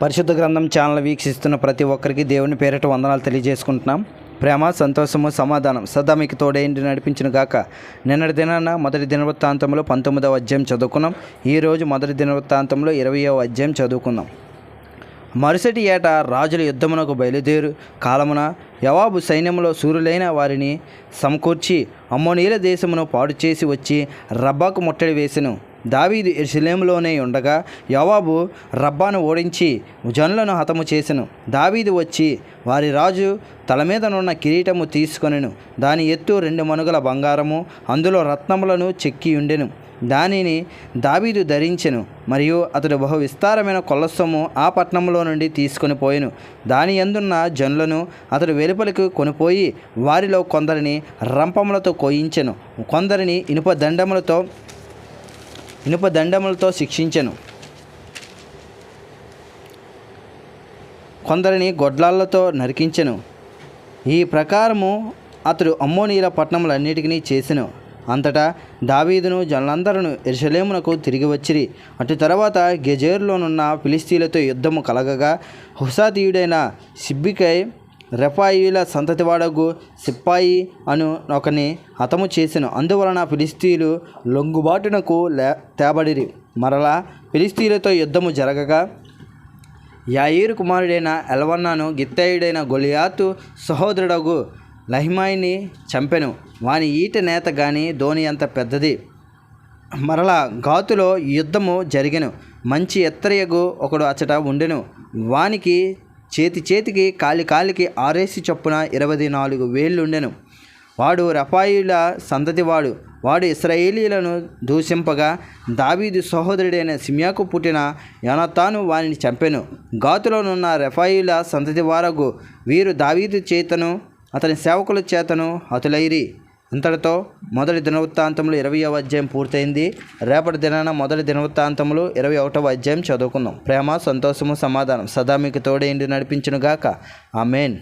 పరిశుద్ధ గ్రంథం ఛానల్ వీక్షిస్తున్న ప్రతి ఒక్కరికి దేవుని పేరిట వందనాలు తెలియజేసుకుంటున్నాం. ప్రేమ సంతోషము సమాధానం సదా మీకు తోడేంటి నడిపించిన గాక. నిన్నటి దినాన మొదటి దినవృత్తాంతంలో పంతొమ్మిదవ అధ్యాయం చదువుకున్నాం. ఈరోజు మొదటి దినవృత్తాంతంలో ఇరవయవ అధ్యాయం చదువుకుందాం మరుసటి ఏట రాజుల యుద్ధమునకు బయలుదేరు. కాలమున యవాబు సైన్యంలో సూర్యులైన వారిని సమకూర్చి అమ్మోనీల దేశమును పాడు చేసి వచ్చి రబ్బాకు ముట్టడి వేసెను. దావీదు ఎరుసలేములోనే ఉండగా యవాబు రబ్బాను ఓడించి జనులను హతము చేసెను. దావీదు వచ్చి వారి రాజు తల మీదనున్న కిరీటము తీసుకొనెను. దాని ఎత్తు రెండు మనుగల బంగారము అందులో రత్నములను చెక్కి ఉండెను. దానిని దావీదు ధరించెను మరియు అతడు బహు విస్తారమైన కొల్లసొమ్ము ఆ పట్టణంలో నుండి తీసుకొని పోయెను. దాని ఎందున్న జనులను అతడు వెలుపలకు కొనిపోయి వారిలో కొందరిని రంపములతో కోయించెను. కొందరిని ఇనుప దండములతో ఇనుప దండములతో శిక్షించెను. కొందరిని గొడ్లాళ్ళతో నరికించెను. ఈ ప్రకారము అతడు అమ్మోనీల పట్టణములన్నిటికీ చేసెను. అంతటా దావీదును జనులందరూ ఎరుసలేమునకు తిరిగి వచ్చిరి. అటు తర్వాత గెజేరులోనున్న ఫిలిస్తీన్లతో యుద్ధము కలగగా హుసాతీయుడైన సిబ్బికై రెఫాయిల సంతతివాడగు సిప్పాయి అను ఒకని హతము చేసెను. అందువలన ఫిలిస్తీన్లు లొంగుబాటునకు లే తేబడిరి. మరలా ఫిలిస్తీన్లతో యుద్ధము జరగగా యాయిరు కుమారుడైన ఎల్వన్నాను గిత్తయుడైన గొలియాతు సహోదరుడగు లహిమాయిని చంపెను. వాని ఈట నేత గాని ధోని అంత పెద్దది. మరలా గాతులో యుద్ధము జరిగెను. మంచి ఎత్తరియగు ఒకడు అచ్చట ఉండెను. వానికి చేతి చేతికి కాలి కాలికి ఆరేసి చొప్పున ఇరవై నాలుగు వేళ్ళుండెను. వాడు రఫాయిల సంతతివాడు వాడు. ఇస్రాయేలీలను దూషింపగా దావీదు సహోదరుడైన సిమియాకు పుట్టిన యోనతాను వారిని చంపెను. గాతులోనున్న రెఫాయిల సంతతి వారగు వీరు దావీదు చేతను అతని సేవకుల చేతను హతులైరి. ఇంతటితో మొదటి దినవృత్తాంతములు ఇరవయవ అధ్యాయం పూర్తయింది. రేపటి దినాన మొదటి దినవృత్తాంతములు ఇరవై ఒకటవ అధ్యాయం చదువుకుందాం. ప్రేమ సంతోషము సమాధానం సదా మీకు తోడేండి నడిపించునుగాక. మెయిన్